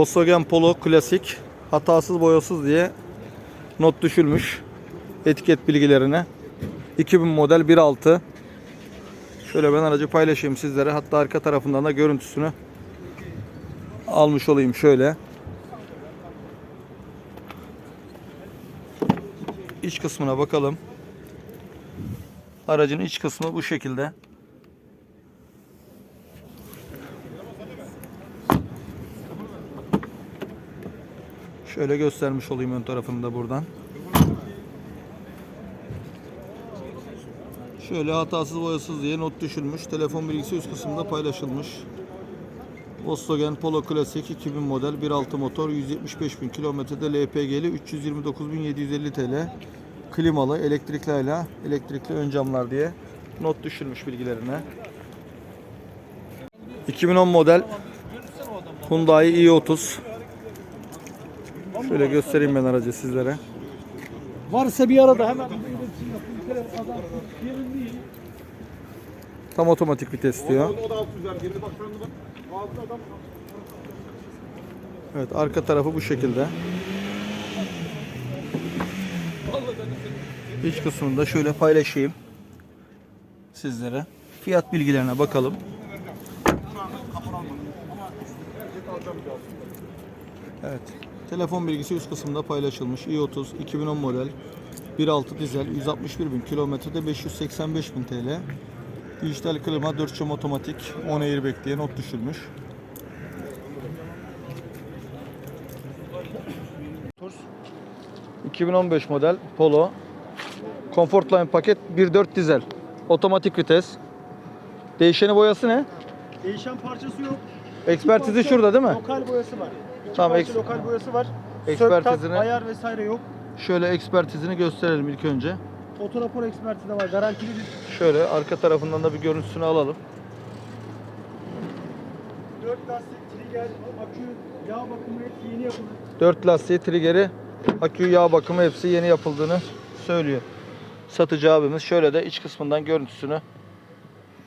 Volkswagen Polo klasik hatasız boyasız diye not düşülmüş etiket bilgilerine. 2000 model 1.6 Şöyle ben aracı paylaşayım sizlere. Hatta arka tarafından da görüntüsünü almış olayım şöyle. İç kısmına bakalım. Aracın iç kısmı bu şekilde. Şöyle göstermiş olayım ön tarafını da buradan. Şöyle hatasız boyasız diye not düşülmüş. Telefon bilgisi üst kısımda paylaşılmış. Volkswagen Polo Classic 2000 model 1.6 motor 175.000 kilometrede LPG'li 329.750 TL. Klimalı, elektrikli hala, elektrikli ön camlar diye not düşülmüş bilgilerine. 2010 model Hyundai i30 Şöyle göstereyim ben aracı sizlere. Varsa bir arada hemen. Tam otomatik vites diyor. Evet arka tarafı bu şekilde. İç kısmını da şöyle paylaşayım sizlere. Fiyat bilgilerine bakalım. Evet. Telefon bilgisi üst kısımda paylaşılmış. i30 2010 model 1.6 dizel 161 bin kilometrede 585 bin TL. Dijital klima 4 cam otomatik 10 airbag diye not düşülmüş. Tours 2015 model Polo Comfortline paket 1.4 dizel Otomatik vites Değişeni boyası ne? Değişen parçası yok. Ekspertizi parça şurada değil mi? Lokal boyası var. İki Tamam, parça lokal boyası var. Ekspertizini- Söktak, ayar vesaire yok. Şöyle ekspertizini gösterelim ilk önce. Otorapor ekspertizi de var. Garantili bir Şöyle arka tarafından da bir görüntüsünü alalım. 4 lastik, trigger, akü, yağ bakımı hepsi yeni yapıldı. 4 lastiği, triggeri, akü, yağ bakımı hepsi yeni yapıldığını söylüyor. Satıcı abimiz şöyle de iç kısmından görüntüsünü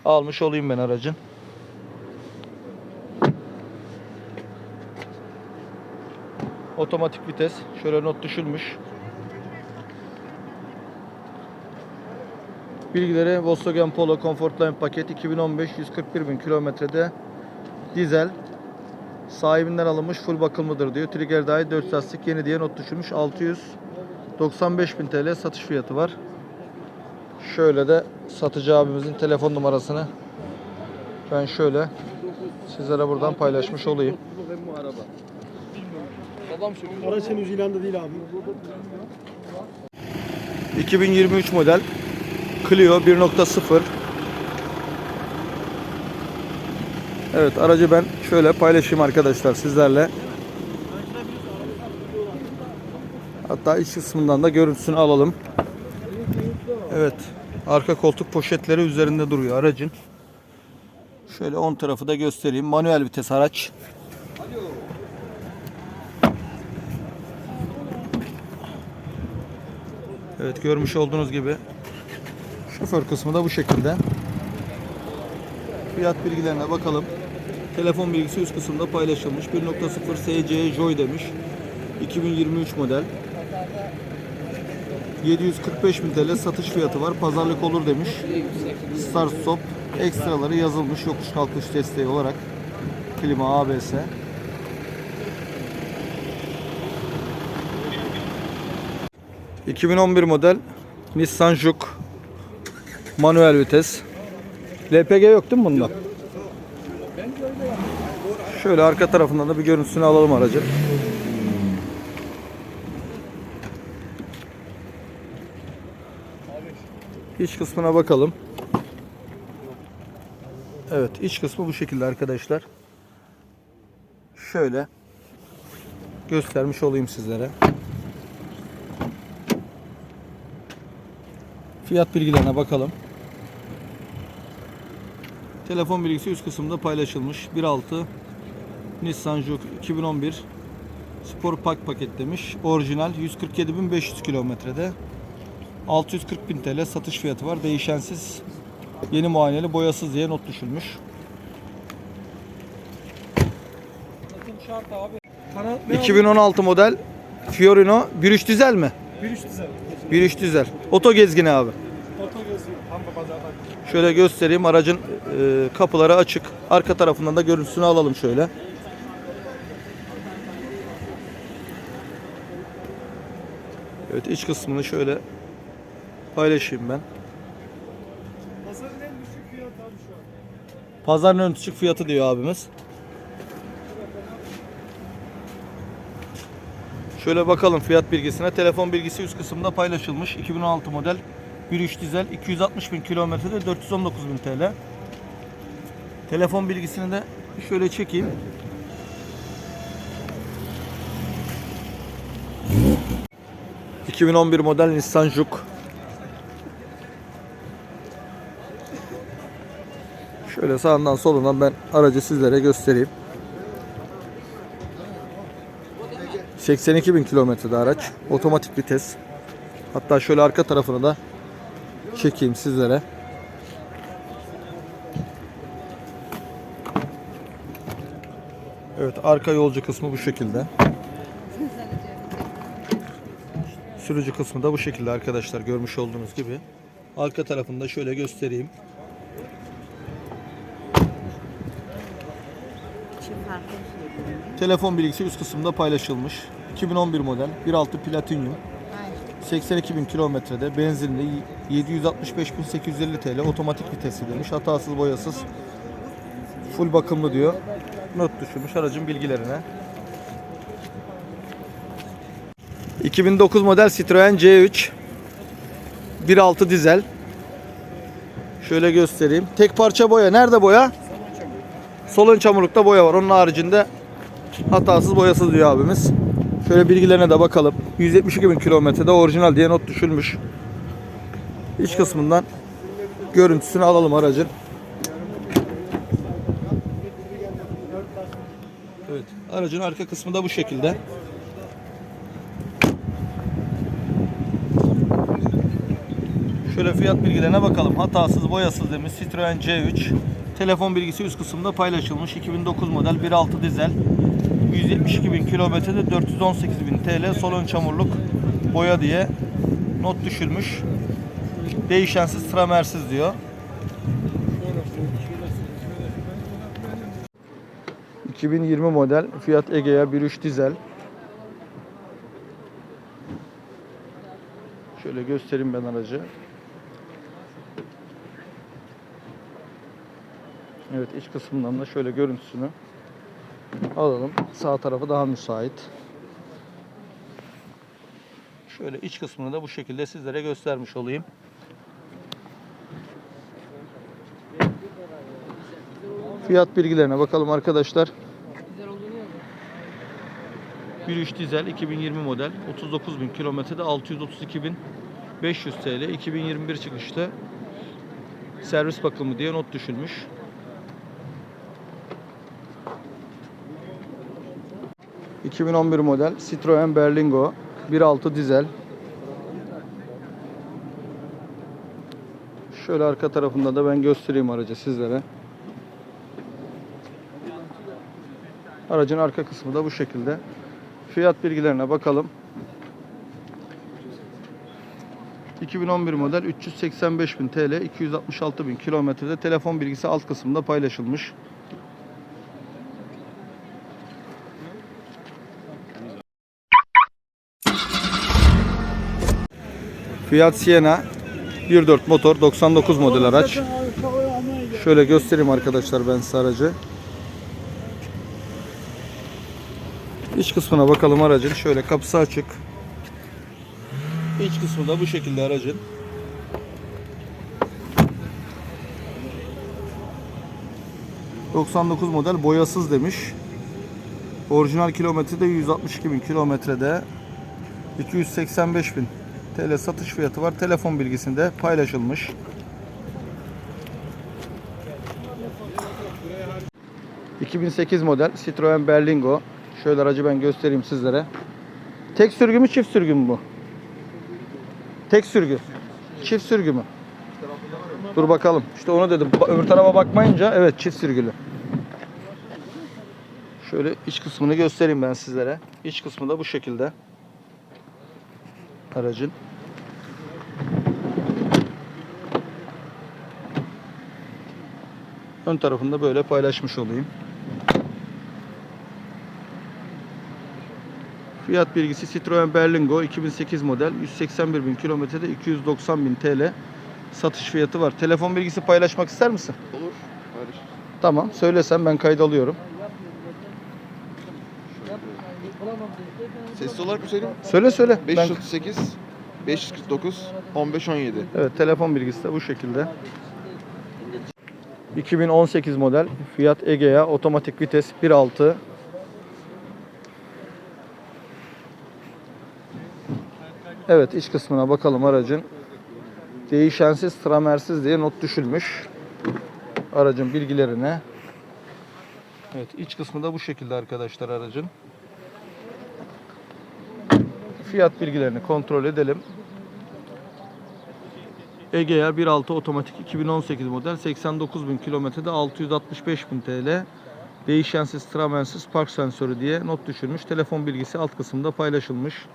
almış olayım ben aracın. Otomatik vites. Şöyle not düşülmüş. Bilgileri Volkswagen Polo Comfortline paket 2015 141 bin kilometrede dizel sahibinden alınmış full bakımlıdır diyor. Trigger dahil 4 lastik yeni diye not düşürmüş. 695 bin TL satış fiyatı var. Şöyle de satıcı abimizin telefon numarasını ben şöyle sizlere buradan paylaşmış olayım. Araç henüz ilanda değil abi. 2023 model Clio 1.0 Evet aracı ben şöyle paylaşayım arkadaşlar sizlerle. Hatta iç kısmından da görüntüsünü alalım. Evet. Arka koltuk poşetleri üzerinde duruyor aracın. Şöyle on tarafı da göstereyim. Manuel vites araç. Evet görmüş olduğunuz gibi şoför kısmı da bu şekilde. Fiyat bilgilerine bakalım. Telefon bilgisi üst kısımda paylaşılmış. 1.0 SC Joy demiş. 2023 model. 745 bin TL satış fiyatı var. Pazarlık olur demiş. Start stop ekstraları yazılmış yokuş kalkış desteği olarak. Klima ABS. ...2011 model Nissan Juke manuel vites. LPG yok değil mi bunda? Şöyle arka tarafından da bir görüntüsünü alalım aracı. İç kısmına bakalım. Evet iç kısmı bu şekilde arkadaşlar. Şöyle göstermiş olayım sizlere. Fiyat bilgilerine bakalım. Telefon bilgisi üst kısımda paylaşılmış. 1.6 Nissan Juke 2011 Spor Pack paket demiş. Orijinal 147.500 kilometrede. 640.000 TL satış fiyatı var. Değişensiz yeni muayeneli boyasız diye not düşülmüş. Şart abi. Para, ne 2016 model Fiorino 1.3 dizel mi? Bir üç dizel. 1.3 dizel. Oto gezgini abi. Oto geziyor. Tam da pazardan. Şöyle göstereyim. Aracın e, kapıları açık. Arka tarafından da görüntüsünü alalım şöyle. Evet iç kısmını şöyle paylaşayım ben. Pazarın en düşük fiyatı abi şu an. Pazarın ön düşük fiyatı diyor abimiz. Şöyle bakalım fiyat bilgisine. Telefon bilgisi üst kısımda paylaşılmış. 2016 model 1.3 dizel 260 bin kilometrede 419 bin TL. Telefon bilgisini de şöyle çekeyim. ...2011 model Nissan Juke. Şöyle sağından solundan ben aracı sizlere göstereyim. 82 bin kilometrede araç. Otomatik vites. Hatta şöyle arka tarafını da çekeyim sizlere. Evet arka yolcu kısmı bu şekilde. Sürücü kısmı da bu şekilde arkadaşlar görmüş olduğunuz gibi. Arka tarafını da şöyle göstereyim. Telefon bilgisi üst kısımda paylaşılmış. 2011 model 1.6 Platinum. 82 bin kilometrede benzinli 765.850 TL otomatik vitesi demiş. Hatasız boyasız. Full bakımlı diyor. Not düşürmüş aracın bilgilerine. 2009 model Citroen C3 1.6 dizel. Şöyle göstereyim. Tek parça boya. Nerede boya? Sol ön çamurlukta boya var. Onun haricinde hatasız boyasız diyor abimiz. Şöyle bilgilerine de bakalım. 172 bin kilometrede orijinal diye not düşülmüş. İç kısmından görüntüsünü alalım aracın. Evet, aracın arka kısmı da bu şekilde. Şöyle fiyat bilgilerine bakalım. Hatasız, boyasız demiş Citroen C3. Telefon bilgisi üst kısımda paylaşılmış. 2009 model 1.6 dizel. 172 bin kilometrede 418 bin TL sol ön çamurluk boya diye not düşülmüş. Değişensiz tramersiz diyor. ...2020 model Fiat Egea 1.3 dizel. Şöyle göstereyim ben aracı. Evet iç kısmından da şöyle görüntüsünü alalım. Sağ tarafı daha müsait. Şöyle iç kısmını da bu şekilde sizlere göstermiş olayım. Fiyat bilgilerine bakalım arkadaşlar. 1.3 dizel 2020 model 39 bin kilometrede 632 bin 500 TL 2021 çıkışlı servis bakımı diye not düşülmüş. ...2011 model Citroen Berlingo 1.6 dizel. Şöyle arka tarafında da ben göstereyim aracı sizlere. Aracın arka kısmı da bu şekilde. Fiyat bilgilerine bakalım. 2011 model 385 bin TL 266 bin kilometrede telefon bilgisi alt kısımda paylaşılmış. Fiat Siena 1.4 motor 99 model araç. Şöyle göstereyim arkadaşlar ben size aracı. İç kısmına bakalım aracın. Şöyle kapısı açık. İç kısmı da bu şekilde aracın. ...99 model boyasız demiş. Orijinal kilometrede 162 bin kilometrede 285 bin TL satış fiyatı var. Telefon bilgisinde paylaşılmış. ...2008 model Citroen Berlingo. Şöyle aracı ben göstereyim sizlere. Tek sürgü mü çift sürgü mü bu? Tek sürgü. Çift sürgü mü? Dur bakalım. İşte onu dedim. Öbür tarafa bakmayınca evet çift sürgülü. Şöyle iç kısmını göstereyim ben sizlere. İç kısmı da bu şekilde. Aracın. Ön tarafında böyle paylaşmış olayım. Fiyat bilgisi Citroen Berlingo 2008 model 181 bin kilometrede 290 bin TL satış fiyatı var. Telefon bilgisi paylaşmak ister misin? Olur. Barış. Tamam söylesem ben kayda alıyorum. Sesli olarak mı söyleyeyim? Söyle söyle. Ben- 538 549 15 17. Evet telefon bilgisi de bu şekilde. 2018 model Fiat Egea otomatik vites 1.6 Evet iç kısmına bakalım aracın. Değişensiz, tramersiz diye not düşülmüş. Aracın bilgilerine. Evet iç kısmı da bu şekilde arkadaşlar aracın. Fiyat bilgilerini kontrol edelim. Egea 1.6 otomatik 2018 model 89.000 kilometrede 665.000 TL. Değişensiz, tramensiz, park sensörü diye not düşülmüş. Telefon bilgisi alt kısımda paylaşılmış.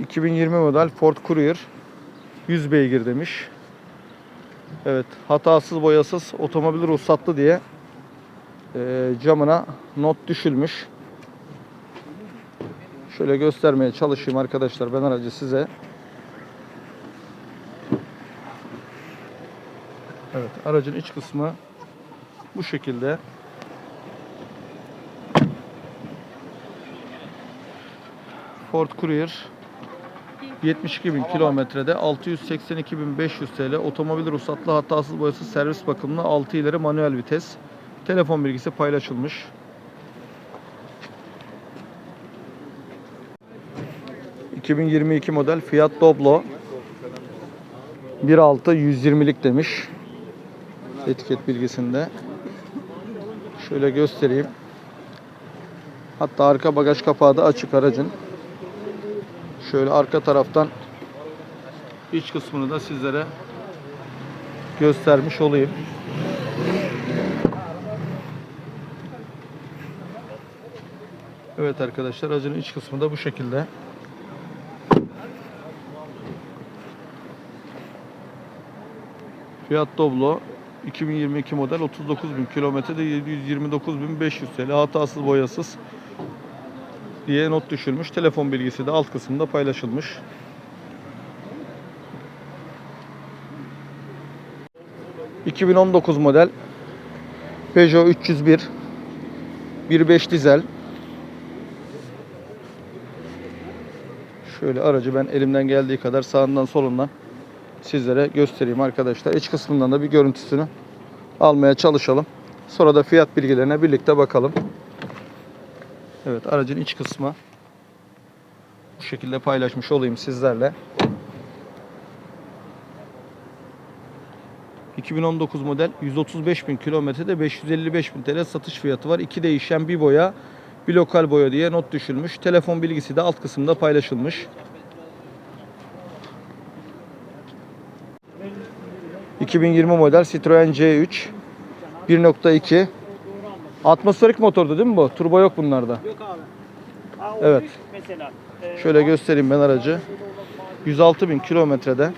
...2020 model Ford Courier... ...100 beygir demiş. Evet, hatasız boyasız otomobil ruhsatlı diye... eee, ...camına not düşülmüş. Şöyle göstermeye çalışayım arkadaşlar ben aracı size. Evet aracın iç kısmı bu şekilde. Ford Courier 72 bin kilometrede 682.500 TL otomobil ruhsatlı hatasız boyasız servis bakımlı 6 ileri manuel vites telefon bilgisi paylaşılmış. 2022 model Fiat Doblo 1.6 120'lik demiş etiket bilgisinde. Şöyle göstereyim. Hatta arka bagaj kapağı da açık aracın. Şöyle arka taraftan iç kısmını da sizlere göstermiş olayım. Evet arkadaşlar aracın iç kısmı da bu şekilde. Fiat Doblo 2022 model 39.000 kilometrede 729.500 TL hatasız boyasız diye not düşülmüş. Telefon bilgisi de alt kısımda paylaşılmış. ...2019 model... ...Peugeot 301... ...1.5 dizel... ...şöyle aracı ben elimden geldiği kadar sağından solundan sizlere göstereyim arkadaşlar. İç kısmından da bir görüntüsünü almaya çalışalım. Sonra da fiyat bilgilerine birlikte bakalım. Evet aracın iç kısmı bu şekilde paylaşmış olayım sizlerle. 2019 model 135 bin kilometrede 555 bin TL satış fiyatı var. İki değişen bir boya bir lokal boya diye not düşülmüş. Telefon bilgisi de alt kısımda paylaşılmış. 2020 model Citroen C3 1.2 Atmosferik motordu değil mi bu? Turbo yok bunlarda. Yok abi. Evet. büyük Mesela. e, Şöyle göstereyim ben aracı. 106 bin kilometrede.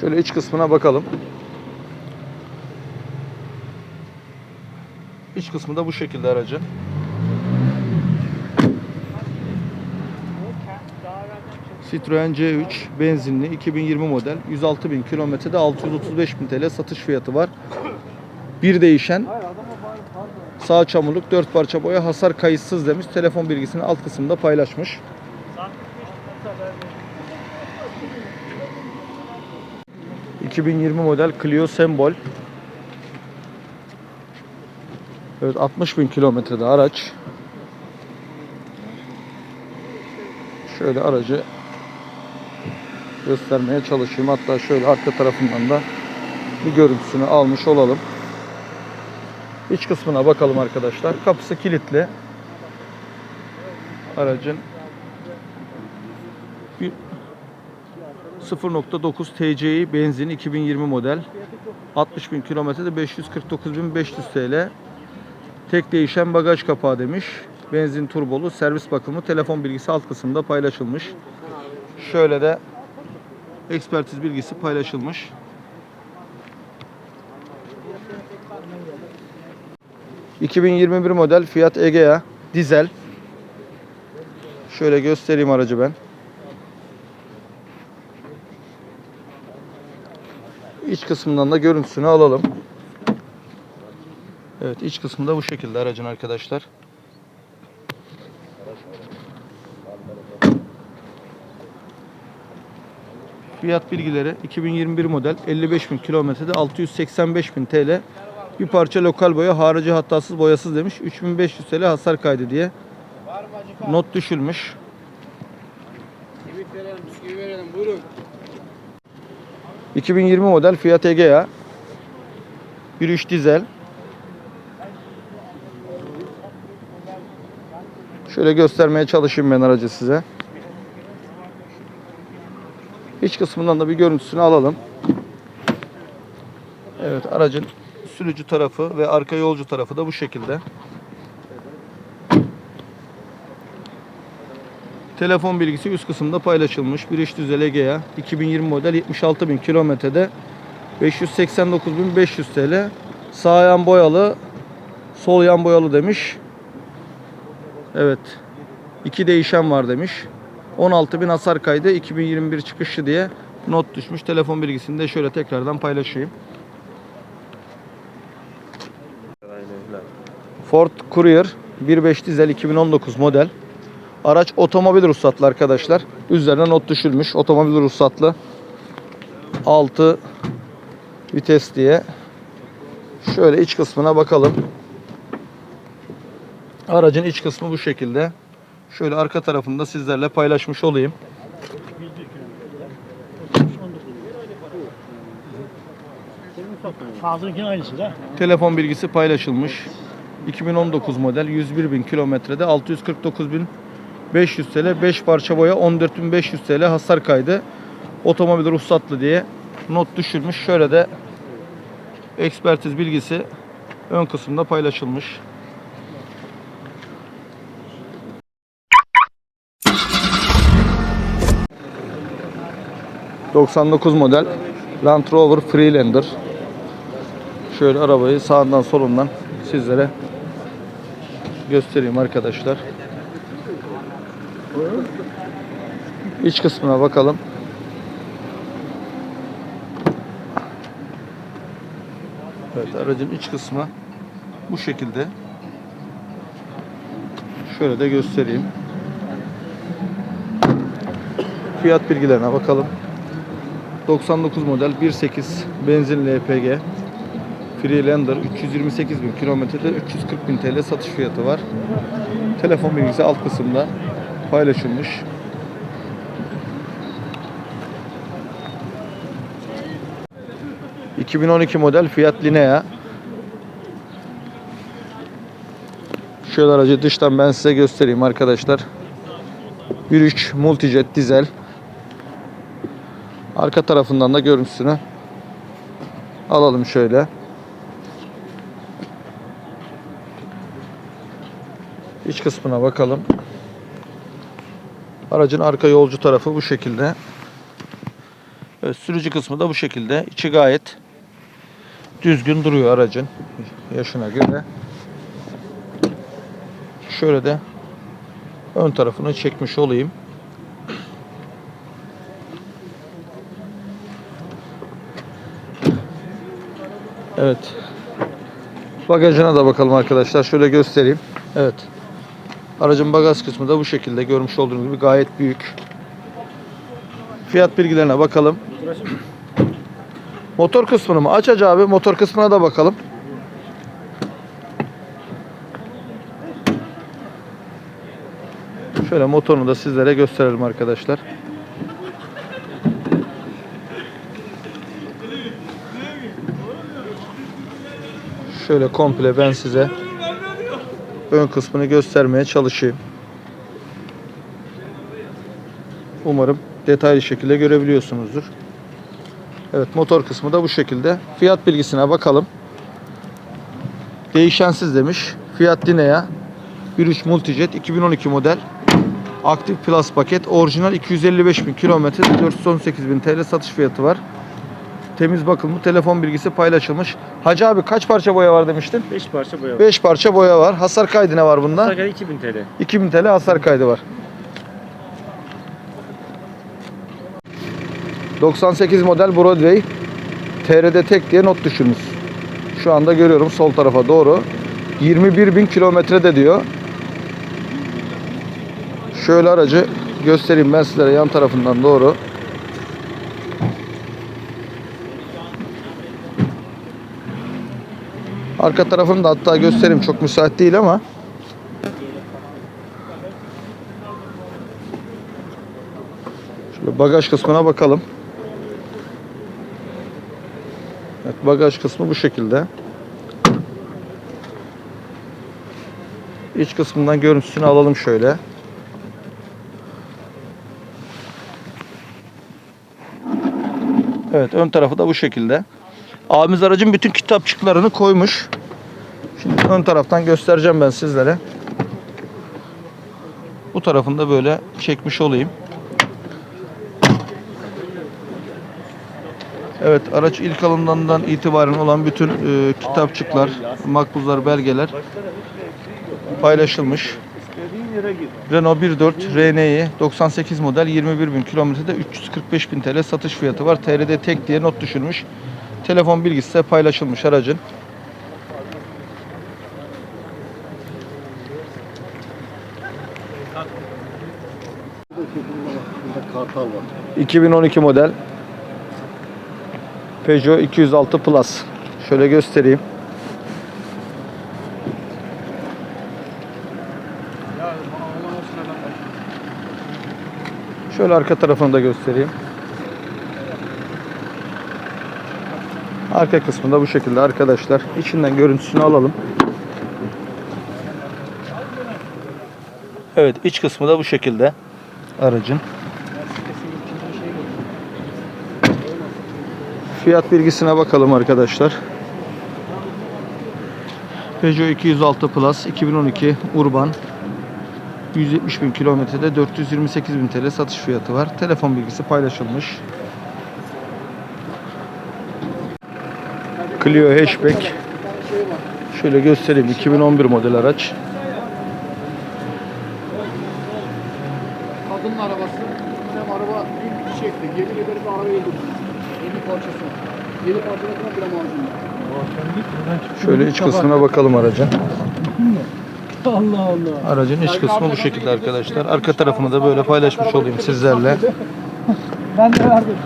Şöyle iç kısmına bakalım. İç kısmı da bu şekilde aracın. Citroen C3 benzinli 2020 model 106 bin kilometrede 635 bin TL satış fiyatı var. Bir değişen sağ çamurluk 4 parça boya hasar kayıtsız demiş. Telefon bilgisini alt kısımda paylaşmış. 2020 model Clio Sembol. Evet 60 bin kilometrede araç. Şöyle aracı göstermeye çalışayım. Hatta şöyle arka tarafından da bir görüntüsünü almış olalım. İç kısmına bakalım arkadaşlar. Kapısı kilitli. Aracın bir 0.9 TCI benzin 2020 model. 60 bin kilometrede 549.500 TL. Tek değişen bagaj kapağı demiş. Benzin turbolu servis bakımı telefon bilgisi alt kısımda paylaşılmış. Şöyle de ekspertiz bilgisi paylaşılmış. ...2021 model Fiat Egea dizel. Şöyle göstereyim aracı ben. İç kısmından da görüntüsünü alalım. Evet iç kısmında bu şekilde aracın arkadaşlar. Fiyat bilgileri 2021 model 55.000 kilometrede 685.000 TL. Bir parça lokal boya harici hatasız boyasız demiş. 3500 TL hasar kaydı diye not düşülmüş. Verelim, verelim. Buyurun. 2020 model Fiat Egea 1.3 dizel Şöyle göstermeye çalışayım ben aracı size. İç kısmından da bir görüntüsünü alalım. Evet aracın sürücü tarafı ve arka yolcu tarafı da bu şekilde. Telefon bilgisi üst kısımda paylaşılmış. Bir iş düzel Egea 2020 model 76.000 kilometrede 589.500 TL. Sağ yan boyalı, sol yan boyalı demiş. Evet. İki değişen var demiş. 16.000 hasar kaydı 2021 çıkışlı diye not düşmüş. Telefon bilgisini de şöyle tekrardan paylaşayım. Ford Courier 1.5 dizel 2019 model. Araç otomobil ruhsatlı arkadaşlar. Üzerine not düşülmüş. Otomobil ruhsatlı. 6 vites diye. Şöyle iç kısmına bakalım. Aracın iç kısmı bu şekilde. Şöyle arka tarafında sizlerle paylaşmış olayım. Ağzınınkinin aynısı da. Telefon bilgisi paylaşılmış. 2019 model 101 bin kilometrede 649 bin 500 TL 5 parça boya 14.500 TL hasar kaydı otomobil ruhsatlı diye not düşülmüş. Şöyle de ekspertiz bilgisi ön kısımda paylaşılmış. ...99 model Land Rover Freelander Şöyle arabayı sağından solundan sizlere göstereyim arkadaşlar. İç kısmına bakalım. Evet aracın iç kısmı bu şekilde. Şöyle de göstereyim. Fiyat bilgilerine bakalım. 99 model 1.8 benzinli LPG. Freelander 328 bin kilometrede 340 bin TL satış fiyatı var. Telefon bilgisi alt kısımda paylaşılmış. ...2012 model Fiat Linea. Şöyle aracı dıştan ben size göstereyim arkadaşlar. 1.3 Multijet dizel. Arka tarafından da görüntüsünü alalım şöyle. İç kısmına bakalım. Aracın arka yolcu tarafı bu şekilde. Evet, sürücü kısmı da bu şekilde. İçi gayet düzgün duruyor aracın yaşına göre. Şöyle de ön tarafını çekmiş olayım. Evet. Bagajına da bakalım arkadaşlar. Şöyle göstereyim. Evet. Aracın bagaj kısmı da bu şekilde görmüş olduğunuz gibi gayet büyük. Fiyat bilgilerine bakalım. Motor kısmını mı? Aç aç abi. Motor kısmına da bakalım. Şöyle motorunu da sizlere gösterelim arkadaşlar. Şöyle komple ben size ön kısmını göstermeye çalışayım. Umarım detaylı şekilde görebiliyorsunuzdur. Evet motor kısmı da bu şekilde. Fiyat bilgisine bakalım. Değişensiz demiş. Fiat Linea 1.3 Multijet 2012 model. Aktif Plus paket. Orijinal 255 bin kilometre 418 bin TL satış fiyatı var. Temiz bakımlı telefon bilgisi paylaşılmış. Hacı abi kaç parça boya var demiştin? 5 parça boya. 5 parça boya var. Hasar kaydı ne var bunda? Sakın 2000 TL. 2000 TL hasar kaydı var. 98 model Broadway TRD tek diye not düşürmüş. Şu anda görüyorum sol tarafa doğru. 21 bin kilometrede diyor. Şöyle aracı göstereyim ben sizlere yan tarafından doğru. Arka tarafını da hatta göstereyim çok müsait değil ama Şöyle bagaj kısmına bakalım. Evet, bagaj kısmı bu şekilde. İç kısmından görüntüsünü alalım şöyle. Evet ön tarafı da bu şekilde. Abimiz aracın bütün kitapçıklarını koymuş. Şimdi ön taraftan göstereceğim ben sizlere. Bu tarafını da böyle çekmiş olayım. Evet araç ilk alımından itibaren olan bütün e, kitapçıklar, makbuzlar, belgeler paylaşılmış. Renault 1.4 RN'yi 98 model 21 bin kilometrede 345 bin TL satış fiyatı var. TRD tek diye not düşürmüş. Telefon bilgisi de paylaşılmış aracın. Kartal var. 2012 model Peugeot 206 Plus. Şöyle göstereyim. Şöyle arka tarafını da göstereyim. Arka kısmında bu şekilde arkadaşlar. İçinden görüntüsünü alalım. Evet iç kısmı da bu şekilde aracın. Fiyat bilgisine bakalım arkadaşlar. Peugeot 206 Plus 2012 Urban 170 bin kilometrede 428 bin TL satış fiyatı var. Telefon bilgisi paylaşılmış. Clio Hatchback Şöyle göstereyim 2011 model araç. Kadının arabası. Benim araba bir bir çekti. Yemin ederim bir araba öldürdü. 50 parçası. 7 parçasına bile macun. Şöyle iç kısmına bakalım aracın. Allah Allah. Aracın iç kısmı bu şekilde arkadaşlar. Arka tarafını da böyle paylaşmış olayım sizlerle. Ben de verdim.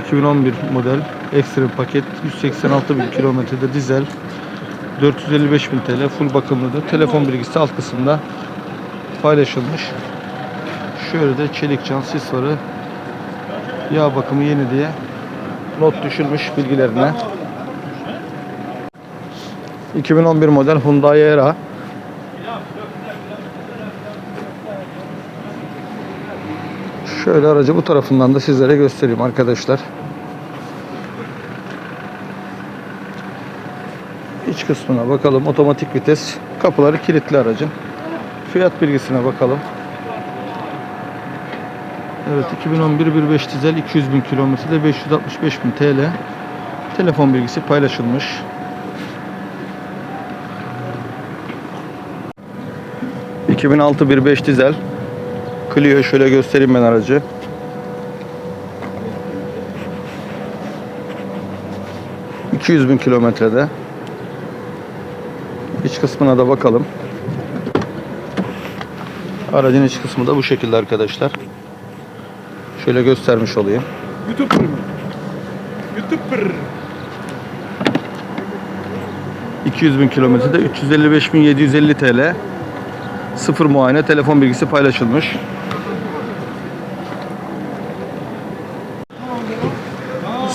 2011 model Extreme paket 186 bin kilometrede dizel 455 bin TL full bakımlıdır. Telefon bilgisi alt kısımda paylaşılmış. Şöyle de çelik can sis farı yağ bakımı yeni diye not düşülmüş bilgilerine. 2011 model Hyundai Era Şöyle aracı bu tarafından da sizlere göstereyim arkadaşlar. İç kısmına bakalım. Otomatik vites. Kapıları kilitli aracın. Fiyat bilgisine bakalım. Evet 2011 1.5 dizel 200 bin kilometrede 565 bin TL. Telefon bilgisi paylaşılmış. ...2006 1.5 dizel... Clio şöyle göstereyim ben aracı. ...200 bin kilometrede... İç kısmına da bakalım. Aracın iç kısmı da bu şekilde arkadaşlar. Şöyle göstermiş olayım. YouTuber mı? YouTuber. 200 bin kilometrede 355 bin 750 TL. Sıfır muayene telefon bilgisi paylaşılmış.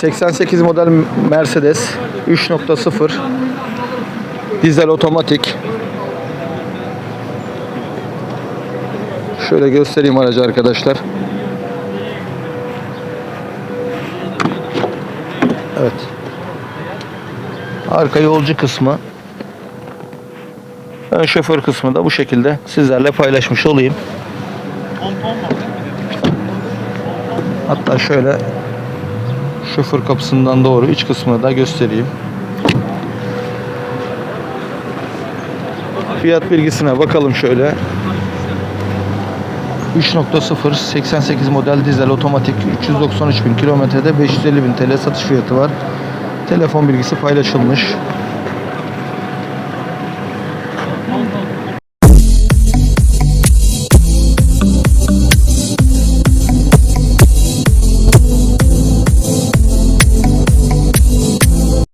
...88 model Mercedes 3.0 dizel otomatik Şöyle göstereyim aracı arkadaşlar. Evet. Arka yolcu kısmı. Ön şoför kısmı da bu şekilde sizlerle paylaşmış olayım. Hatta şöyle şoför kapısından doğru iç kısmını da göstereyim. Fiyat bilgisine bakalım şöyle. 3.0 88 model dizel otomatik 393 bin kilometrede 550 bin TL satış fiyatı var. Telefon bilgisi paylaşılmış.